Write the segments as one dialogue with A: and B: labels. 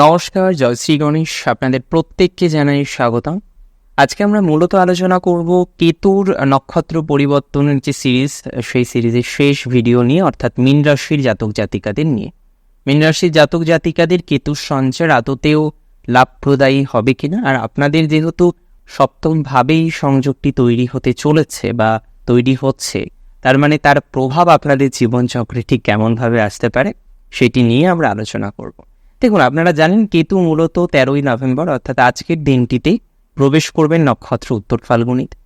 A: নমস্কার, জয় শ্রী গণেশ। আপনাদের প্রত্যেককে জানাই স্বাগতম। আজকে আমরা মূলত আলোচনা করব কেতুর নক্ষত্র পরিবর্তনের যে সিরিজ, সেই সিরিজের শেষ ভিডিও নিয়ে, অর্থাৎ মীন রাশির জাতক জাতিকাদের নিয়ে। মীন রাশির জাতক জাতিকাদের কেতুর সঞ্চার আদতেও লাভপ্রদায়ী হবে কিনা? আর আপনাদের যেহেতু সপ্তমভাবেই সংযোগটি তৈরি হতে চলেছে বা তৈরি হচ্ছে, তার মানে তার প্রভাব আপনাদের জীবনচক্রে ঠিক কেমনভাবে আসতে পারে, সেটি নিয়ে আমরা আলোচনা করব। দেখুন, আপনারা জানেন কেতু মূলত তেরোই নভেম্বর, অর্থাৎ আজকের দিনটিতে প্রবেশ করবেন নক্ষত্র উত্তর ফাল্গুনিতে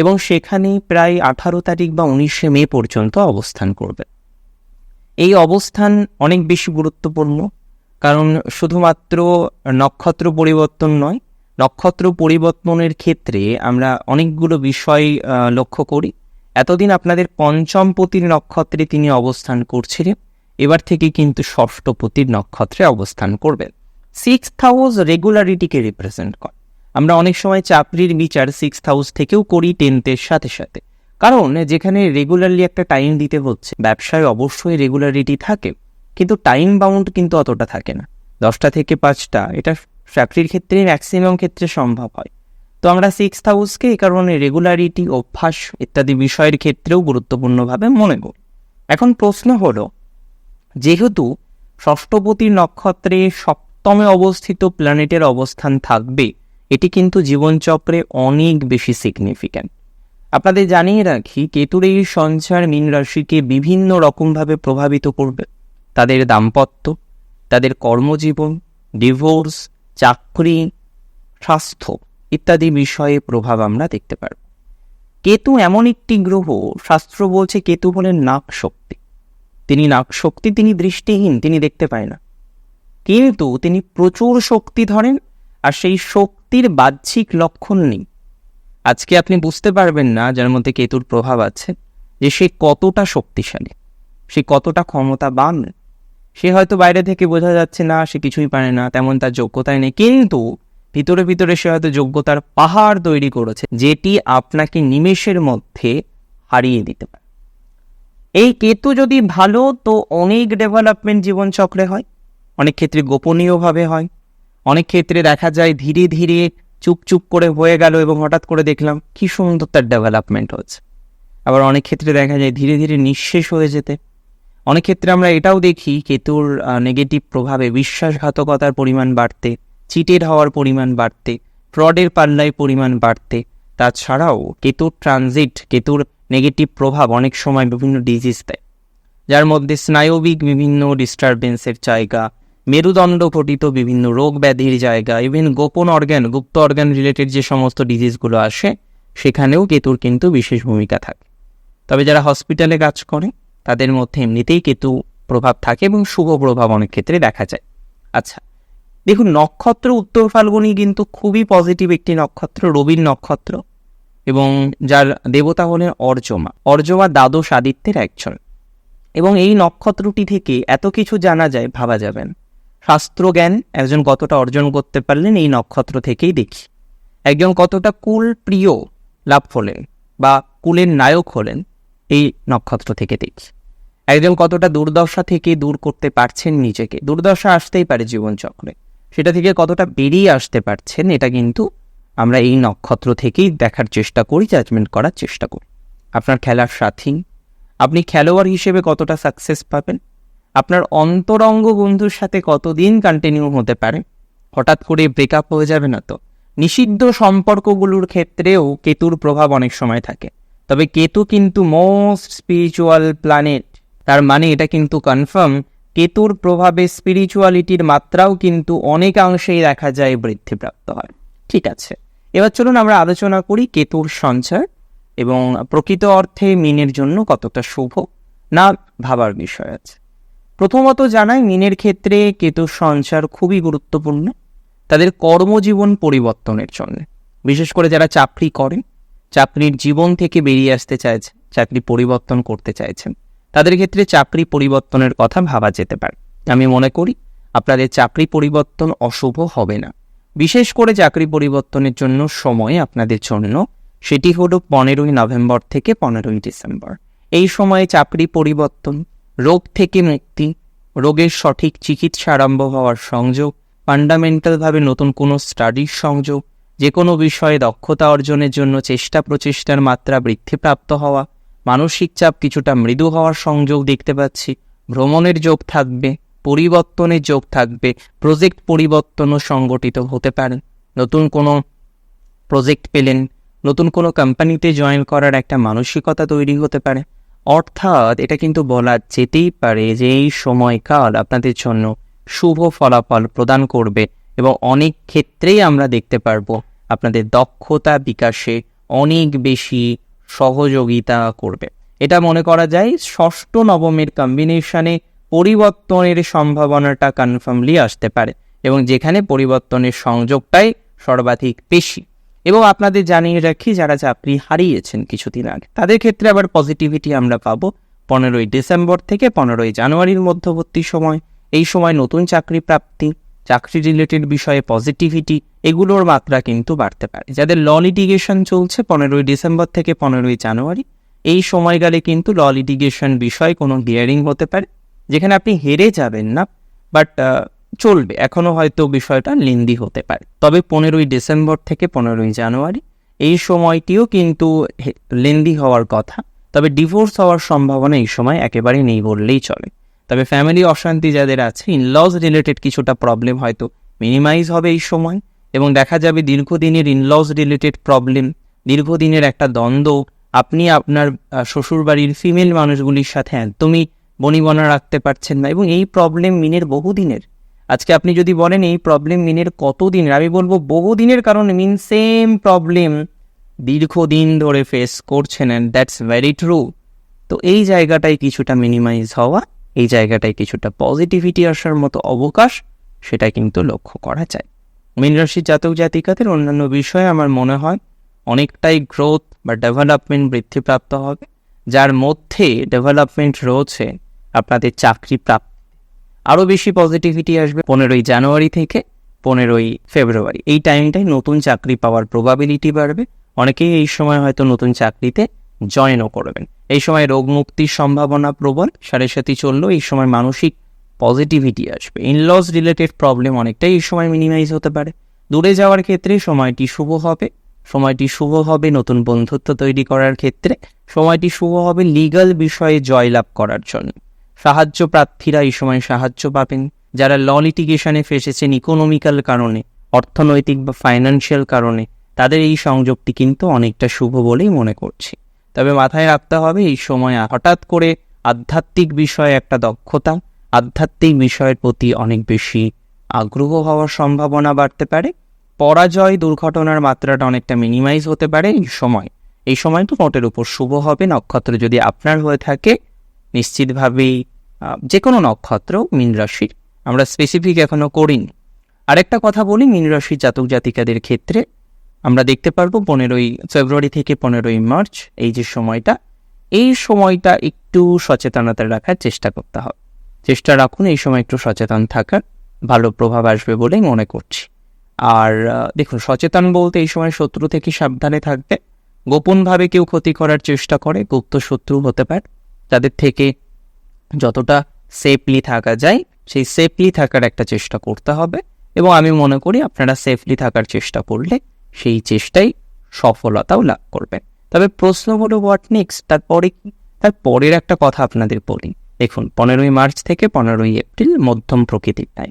A: এবং সেখানে প্রায় আঠারো তারিখ বা উনিশে মে পর্যন্ত অবস্থান করবে এই অবস্থান অনেক বেশি গুরুত্বপূর্ণ কারণ শুধুমাত্র নক্ষত্র পরিবর্তন নয়, নক্ষত্র পরিবর্তনের ক্ষেত্রে আমরা অনেকগুলো বিষয় লক্ষ্য করি। এতদিন আপনাদের পঞ্চমপতির নক্ষত্রে তিনি অবস্থান করছিলেন। এবার থেকে কিন্তু ষষ্ঠপতির নক্ষত্রে অবস্থান করবেন। সিক্স হাউস রেগুলারিটিকে রিপ্রেজেন্ট করে। আমরা অনেক সময় চাকরির বিচার সিক্স হাউস থেকেও করি টেন্থের সাথে সাথে। কারণ যেখানে রেগুলারলি একটা টাইম দিতে হচ্ছে, ব্যবসায় অবশ্যই রেগুলারিটি থাকে, কিন্তু টাইম বাউন্ড কিন্তু অতটা থাকে না। দশটা থেকে পাঁচটা, এটা চাকরির ক্ষেত্রে ম্যাক্সিমাম ক্ষেত্রে সম্ভব হয়। তো আমরা সিক্স হাউসকে এই কারণে রেগুলারিটি অভ্যাস ইত্যাদি বিষয়ের ক্ষেত্রেও গুরুত্বপূর্ণভাবে মনে করি। এখন প্রশ্ন হলো যেহেতু ষষ্ঠপতি নক্ষত্রে সপ্তমে অবস্থিত প্ল্যানেটের অবস্থান থাকবে, এটি কিন্তু জীবনচক্রে অনেক বেশি সিগনিফিক্যান্ট আপনাদের জানিয়ে রাখি, কেতুর এই সঞ্চার মীন রাশিকে বিভিন্ন রকমভাবে প্রভাবিত করবে। তাদের দাম্পত্য, তাদের কর্মজীবন ডিভোর্স চাকরি, স্বাস্থ্য ইত্যাদি বিষয়ে প্রভাব আমরা দেখতে পারব। কেতু এমন একটি গ্রহ, শাস্ত্র বলছে কেতু হলেন নাক শক্তি তিনি নাক শক্তি তিনি দৃষ্টিহীন, তিনি দেখতে পায় না। কিন্তু তিনি প্রচুর শক্তি ধরেন, আর সেই শক্তির বাহ্যিক লক্ষণ নেই। আজকে আপনি বুঝতে পারবেন না যার মধ্যে কেতুর প্রভাব আছে, যে সে কতটা শক্তিশালী, সে কতটা ক্ষমতাবান। সে হয়তো বাইরে থেকে বোঝা যাচ্ছে, না, সে কিছুই পারে না, তেমন তার যোগ্যতায় নেই। কিন্তু ভিতরে ভিতরে সে হয়তো যোগ্যতার পাহাড় তৈরি করেছে, যেটি আপনাকে নিমেষের মধ্যে হারিয়ে দিতে পারে। এই কেতু যদি ভালো, তো অনেক ডেভেলপমেন্ট জীবনচক্রে হয়। অনেক ক্ষেত্রে গোপনীয়ভাবে হয়। অনেক ক্ষেত্রে দেখা যায় ধীরে ধীরে চুপ চুপ করে হয়ে গেল এবং হঠাৎ করে দেখলাম কি সুন্দর তার ডেভেলপমেন্ট হচ্ছে আবার অনেক ক্ষেত্রে দেখা যায় ধীরে ধীরে নিঃশেষ হয়ে যেতে। অনেক ক্ষেত্রে আমরা এটাও দেখি কেতুর নেগেটিভ প্রভাবে বিশ্বাসঘাতকতার পরিমাণ বাড়তে চিটের হওয়ার পরিমাণ বাড়তে ফ্রডের পাল্লায় পরিমাণ বাড়তে। তাছাড়াও কেতুর ট্রানজিট কেতুর নেগেটিভ প্রভাব অনেক সময় বিভিন্ন ডিজিজ দেয়, যার মধ্যে স্নায়বিক বিভিন্ন ডিস্টারবেন্সের জায়গা, মেরুদণ্ড ঘটিত বিভিন্ন রোগ ব্যাধির জায়গা ইভেন গোপন অর্গ্যান গুপ্ত অর্গ্যান রিলেটেড যে সমস্ত ডিজিজগুলো আসে, সেখানেও কেতুর কিন্তু বিশেষ ভূমিকা থাকে। তবে যারা হসপিটালে কাজ করে, তাদের মধ্যে এমনিতেই কেতু প্রভাব থাকে এবং শুভ প্রভাব অনেক ক্ষেত্রে দেখা যায়। আচ্ছা দেখুন, নক্ষত্র উত্তর ফাল্গুনি কিন্তু খুবই পজিটিভ একটি নক্ষত্র, রবির নক্ষত্র। এবং যার দেবতা হলেন অর্জমা। অর্জমা দ্বাদশ আদিত্যের একজন। এবং এই নক্ষত্রটি থেকে এত কিছু জানা যায়, ভাবা যাবেন শাস্ত্রজ্ঞান একজন কতটা অর্জন করতে পারলেন এই নক্ষত্র থেকেই দেখি। একজন কতটা কুল প্রিয় লাভ হলেন বা কুলের নায়ক হলেন এই নক্ষত্র থেকে দেখি। একজন কতটা দুর্দশা থেকে দূর করতে পারছেন নিজেকে। দুর্দশা আসতেই পারে জীবনচক্রে। সেটা থেকে কতটা বেরিয়ে আসতে পারছেন, এটা কিন্তু আমরা এই নক্ষত্র থেকেই দেখার চেষ্টা করি জাজমেন্ট করার চেষ্টা করি। আপনার খেলার সাথী, আপনি খেলোয়াড় হিসেবে কতটা সাকসেস পাবেন? আপনার অন্তরঙ্গ বন্ধুর সাথে কতদিন কন্টিনিউ হতে পারে? হঠাৎ করে ব্রেকআপ হয়ে যাবে না তো? নিষিদ্ধ সম্পর্কগুলোর ক্ষেত্রেও কেতুর প্রভাব অনেক সময় থাকে। তবে কেতু কিন্তু মোস্ট স্পিরিচুয়াল প্ল্যানেট তার মানে এটা কিন্তু কনফার্ম কেতুর প্রভাবে স্পিরিচুয়ালিটির মাত্রাও কিন্তু অনেকাংশেই দেখা যায় বৃদ্ধিপ্রাপ্ত হয়। ঠিক আছে। এবার চলুন আমরা আলোচনা করি কেতুর সঞ্চার এবং প্রকৃত অর্থে মিনের জন্য কতটা শুভ না ভাবার বিষয় আছে। প্রথমত জানাই, মিনের ক্ষেত্রে কেতুর সঞ্চার খুবই গুরুত্বপূর্ণ, তাদের কর্মজীবন পরিবর্তনের জন্য। বিশেষ করে যারা চাকরি করেন, চাকরির জীবন থেকে বেরিয়ে আসতে চাইছে, চাকরি পরিবর্তন করতে চাইছেন, তাদের ক্ষেত্রে চাকরি পরিবর্তনের কথা ভাবা যেতে পারে। আমি মনে করি, আপনাদের চাকরি পরিবর্তন অশুভ হবে না। বিশেষ করে চাকরি পরিবর্তনের জন্য সময় আপনাদের জন্য, সেটি হলো পনেরোই নভেম্বর থেকে পনেরোই ডিসেম্বর। এই সময়ে চাকরি পরিবর্তন, রোগ থেকে মুক্তি, রোগের সঠিক চিকিৎসা আরম্ভ হওয়ার সংযোগ, ফান্ডামেন্টালভাবে নতুন কোনো স্টাডির সংযোগ যে কোনো বিষয়ে দক্ষতা অর্জনের জন্য চেষ্টা প্রচেষ্টার মাত্রা বৃদ্ধিপ্রাপ্ত হওয়া, মানসিক চাপ কিছুটা মৃদু হওয়ার সংযোগ দেখতে পাচ্ছি, ভ্রমণের যোগ থাকবে পরিবর্তনের যোগ থাকবে প্রজেক্ট পরিবর্তনও সংগঠিত হতে পারে। নতুন কোনো প্রজেক্ট পেলেন, নতুন কোনো কোম্পানিতে জয়েন করার একটা মানসিকতা তৈরি হতে পারে। অর্থাৎ এটা কিন্তু বলা যেতেই পারে যে এই সময়কাল আপনাদের জন্য শুভ ফলাফল প্রদান করবে এবং অনেক ক্ষেত্রেই আমরা দেখতে পারব আপনাদের দক্ষতা বিকাশে অনেক বেশি সহযোগিতা করবে। এটা মনে করা যায় ষষ্ঠ নবমের কম্বিনেশনে পরিবর্তনের সম্ভাবনাটা কনফার্মলি আসতে পারে এবং যেখানে পরিবর্তনের সংযোগটাই সর্বাধিক বেশি। এবং আপনাদের জানিয়ে রাখি, যারা চাকরি হারিয়েছেন কিছুদিন আগে, তাদের ক্ষেত্রে আবার পজিটিভিটি আমরা পাবো পনেরোই ডিসেম্বর থেকে পনেরোই জানুয়ারির মধ্যবর্তী সময়। এই সময় নতুন চাকরি প্রাপ্তি, চাকরি রিলেটেড বিষয়ে পজিটিভিটি এগুলোর মাত্রা কিন্তু বাড়তে পারে। যাদের ল লিটিগেশন চলছে পনেরোই ডিসেম্বর থেকে পনেরোই জানুয়ারি, এই সময়কালে কিন্তু ল লিটিগেশন বিষয়ে কোনো হিয়ারিং হতে পারে। যেখানে আপনি হেরে যাবেন না বাট চলবে। এখনও হয়তো বিষয়টা লেন্দি হতে পারে। তবে পনেরোই ডিসেম্বর থেকে পনেরোই জানুয়ারি, এই সময়টিও কিন্তু লেন্দি হওয়ার কথা। তবে ডিভোর্স হওয়ার সম্ভাবনা এই সময় একেবারে নেই বললেই চলে। তবে ফ্যামিলি অশান্তি যাদের আছে ইনলজ রিলেটেড কিছুটা প্রবলেম হয়তো মিনিমাইজ হবে এই সময়, এবং দেখা যাবে দীর্ঘদিনের ইনলজ রিলেটেড প্রবলেম দীর্ঘদিনের একটা দ্বন্দ্ব। আপনি আপনার শ্বশুরবাড়ির ফিমেল মানুষগুলির সাথে একদমই বনিবনা রাখতে পারছেন না। এবং এই প্রবলেম মিনের বহুদিনের। আজকে আপনি যদি বলেন এই প্রবলেম মিনের কতদিনের? আমি বলব বহুদিনের, কারণ মিন সেম প্রবলেম দীর্ঘদিন ধরে ফেস করছেন অ্যান্ড দ্যাটস ভেরি ট্রু তো এই জায়গাটায় কিছুটা মিনিমাইজ হওয়া, এই জায়গাটায় কিছুটা পজিটিভিটি আসার মতো অবকাশ, সেটা কিন্তু লক্ষ্য করা যায়। মীন রাশির জাতক জাতিকাদের অন্যান্য বিষয়ে আমার মনে হয় অনেকটাই গ্রোথ বা ডেভেলপমেন্ট বৃদ্ধিপ্রাপ্ত হবে। যার মধ্যে ডেভেলপমেন্ট রয়েছে আপনাদের চাকরি প্রাপ্তি। আরও বেশি পজিটিভিটি আসবে পনেরোই জানুয়ারি থেকে পনেরোই ফেব্রুয়ারি। এই টাইমটায় নতুন চাকরি পাওয়ার প্রবাবিলিটি বাড়বে। অনেকেই এই সময় হয়তো নতুন চাকরিতে জয়েনও করবেন। এই সময় রোগ মুক্তির সম্ভাবনা প্রবল, সাড়ে সাথে চললেও এই সময় মানসিক পজিটিভিটি আসবে। ইনলস রিলেটেড প্রবলেম অনেকটাই এই সময় মিনিমাইজ হতে পারে। দূরে যাওয়ার ক্ষেত্রে সময়টি শুভ হবে। সময়টি শুভ হবে নতুন বন্ধুত্ব তৈরি করার ক্ষেত্রে। সময়টি শুভ হবে লিগাল বিষয়ে জয়লাভ করার জন্য। সাহায্য প্রার্থীরা এই সময় সাহায্য পাবেন, যারা ল লিটিগেশনে ফেসেছেন ইকোনমিক্যাল কারণে, অর্থনৈতিক বা ফাইন্যান্সিয়াল কারণে। তাদের এই সংযোগটি কিন্তু অনেকটা শুভ বলেই মনে করছি। তবে মাথায় রাখতে হবে, এই সময় হঠাৎ করে আধ্যাত্মিক বিষয়ে একটা দক্ষতা, আধ্যাত্মিক বিষয়ের প্রতি অনেক বেশি আগ্রহ হওয়ার সম্ভাবনা বাড়তে পারে। পরাজয় দুর্ঘটনার মাত্রাটা অনেকটা মিনিমাইজ হতে পারে এই সময়। এই সময় তো নোটের উপর শুভ হবে, নক্ষত্র যদি আপনার হয়ে থাকে নিশ্চিতভাবেই যে কোনো নক্ষত্র মীন রাশির। আমরা স্পেসিফিক এখনও করিনি। আরেকটা কথা বলি, মীন রাশির জাতক জাতিকাদের ক্ষেত্রে আমরা দেখতে পারব পনেরোই ফেব্রুয়ারি থেকে পনেরোই মার্চ, এই যে সময়টা, এই সময়টা একটু সচেতনতা রাখার চেষ্টা করতে হবে। চেষ্টা রাখুন এই সময় একটু সচেতন থাকার, ভালো প্রভাব আসবে বলেই মনে করছি। আর দেখুন, সচেতন বলতে এই সময় শত্রু থেকে সাবধানে থাকবে গোপনভাবে কেউ ক্ষতি করার চেষ্টা করে, গুপ্ত শত্রু হতে পারে। তাদের থেকে যতটা সেফলি থাকা যায়, সেই সেফলি থাকার একটা চেষ্টা করতে হবে। এবং আমি মনে করি আপনারা সেফলি থাকার চেষ্টা করলে সেই চেষ্টাই সফলতাও লাভ করবেন। তবে প্রশ্ন হলো হোয়াট নেক্সট তারপরে কি? তার পরের একটা কথা আপনাদের বলি। দেখুন, পনেরোই মার্চ থেকে পনেরোই এপ্রিল মধ্যম প্রকৃতির টাইম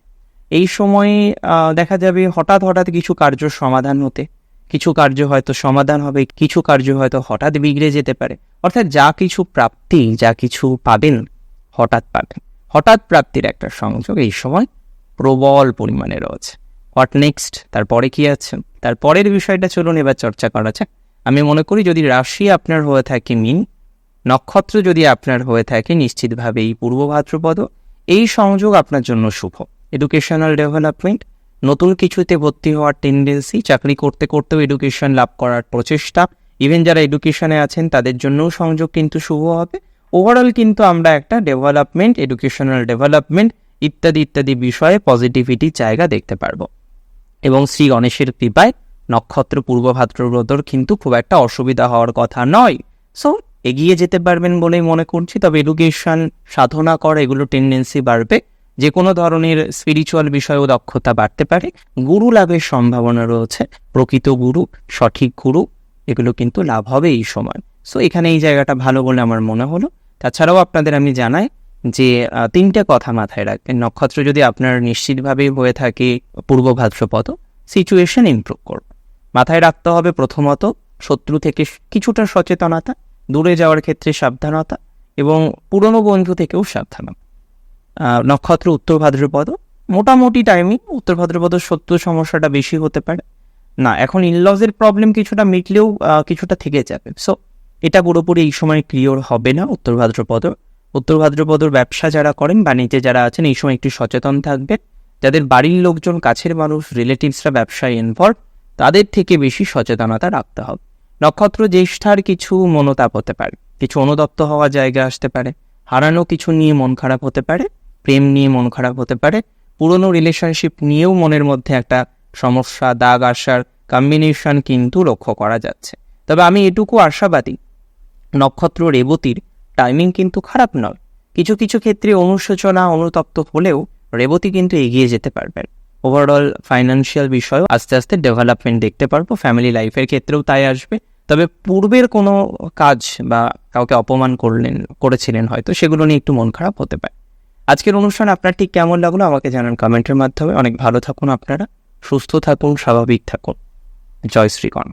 A: এই সময়ে দেখা যাবে হঠাৎ হঠাৎ কিছু কার্য সমাধান হতে কিছু কার্য হয়তো সমাধান হবে, কিছু কার্য হয়তো হঠাৎ বিগড়ে যেতে পারে। অর্থাৎ যা কিছু প্রাপ্তি, যা কিছু পাবেন, হঠাৎ পাবেন। হঠাৎ প্রাপ্তির একটা সংযোগ এই সময় প্রবল পরিমাণে রয়েছে। হোয়াট নেক্সট তারপরে কি আছে? তারপরের বিষয়টা চলুন এবার চর্চা করা যাক। আমি মনে করি যদি রাশি আপনার হয়ে থাকে মিন, নক্ষত্র যদি আপনার হয়ে থাকে নিশ্চিতভাবে এই পূর্ব ভাদ্রপদ, এই সংযোগ আপনার জন্য শুভ। এডুকেশনাল ডেভেলপমেন্ট নতুন কিছুতে ভর্তি হওয়ার টেন্ডেন্সি চাকরি করতে করতেও এডুকেশন লাভ করার প্রচেষ্টা। ইভেন যারা এডুকেশনে আছেন, তাদের জন্যও সংযোগ কিন্তু শুভ হবে। ওভারঅল কিন্তু আমরা একটা ডেভেলপমেন্ট এডুকেশনাল ডেভেলপমেন্ট ইত্যাদি ইত্যাদি বিষয়ে পজিটিভিটি জায়গা দেখতে পারব। এবং শ্রী গণেশের কৃপায় নক্ষত্র পূর্ব ভাদ্রব্রতর কিন্তু খুব একটা অসুবিধা হওয়ার কথা নয়। সো এগিয়ে যেতে পারবেন বলেই মনে করছি, তবে এডুকেশন সাধনা করা, এগুলো টেন্ডেন্সি বাড়বে। যে কোনো ধরনের স্পিরিচুয়াল বিষয়েও দক্ষতা বাড়তে পারে। গুরু লাভের সম্ভাবনা রয়েছে। প্রকৃত গুরু, সঠিক গুরু, এগুলো কিন্তু লাভ হবে এই সময়। সো এখানে এই জায়গাটা ভালো বলে আমার মনে হলো। তাছাড়াও আপনাদের আমি জানাই যে তিনটে কথা মাথায় রাখবেন। নক্ষত্র যদি আপনার নিশ্চিতভাবেই হয়ে থাকে পূর্ব ভাদ্রপদ সিচুয়েশন ইমপ্রুভ করবে মাথায় রাখতে হবে প্রথমত শত্রু থেকে কিছুটা সচেতনতা, দূরে যাওয়ার ক্ষেত্রে সাবধানতা এবং পুরনো বন্ধু থেকেও সাবধানতা। নক্ষত্র উত্তর ভাদ্রপদ। মোটামুটি টাইমিং উত্তর ভাদ্রপদ সত্য সমস্যাটা বেশি হতে পারে। না, এখন ইনলজের প্রবলেম কিছুটা মিটলেও কিছুটা থেকে যাবে। সো এটা পুরোপুরি এই সময় ক্লিয়ার হবে না উত্তর ভাদ্রপদ। উত্তর ভাদ্রপদর ব্যবসা যারা করেন, বাণিজ্যে যারা আছেন, এই সময় একটু সচেতন থাকবে যাদের বাড়ির লোকজন, কাছের মানুষ রিলেটিভসরা ব্যবসায় ইনভলভ তাদের থেকে বেশি সচেতনতা রাখতে হবে। নক্ষত্র জ্যেষ্ঠার কিছু মনোতাপ হতে পারে। কিছু অনুদপ্ত হওয়া জায়গা আসতে পারে। হারানো কিছু নিয়ে মন খারাপ হতে পারে। প্রেম নিয়ে মন খারাপ হতে পারে। পুরনো রিলেশনশিপ নিয়েও মনের মধ্যে একটা সমস্যা, দাগ আসার কম্বিনেশন কিন্তু লক্ষ্য করা যাচ্ছে। তবে আমি এটুকু আশাবাদী, নক্ষত্র রেবতীর টাইমিং কিন্তু খারাপ নয়। কিছু কিছু ক্ষেত্রে অনুশোচনা, অনুতপ্ত হলেও রেবতী কিন্তু এগিয়ে যেতে পারবেন। ওভারঅল ফাইন্যান্সিয়াল বিষয়েও আস্তে আস্তে ডেভেলপমেন্ট দেখতে পারব ফ্যামিলি লাইফের ক্ষেত্রেও তাই আসবে। তবে পূর্বের কোনো কাজ বা কাউকে অপমান করলেন, করেছিলেন হয়তো, সেগুলো নিয়ে একটু মন খারাপ হতে পারে। আজকের অনুষ্ঠান আপনার ঠিক কেমন লাগল আমাকে জানান কমেন্টের মাধ্যমে। অনেক ভালো থাকুন আপনারা, সুস্থ থাকুন, স্বাভাবিক থাকুন। জয় শ্রীকণ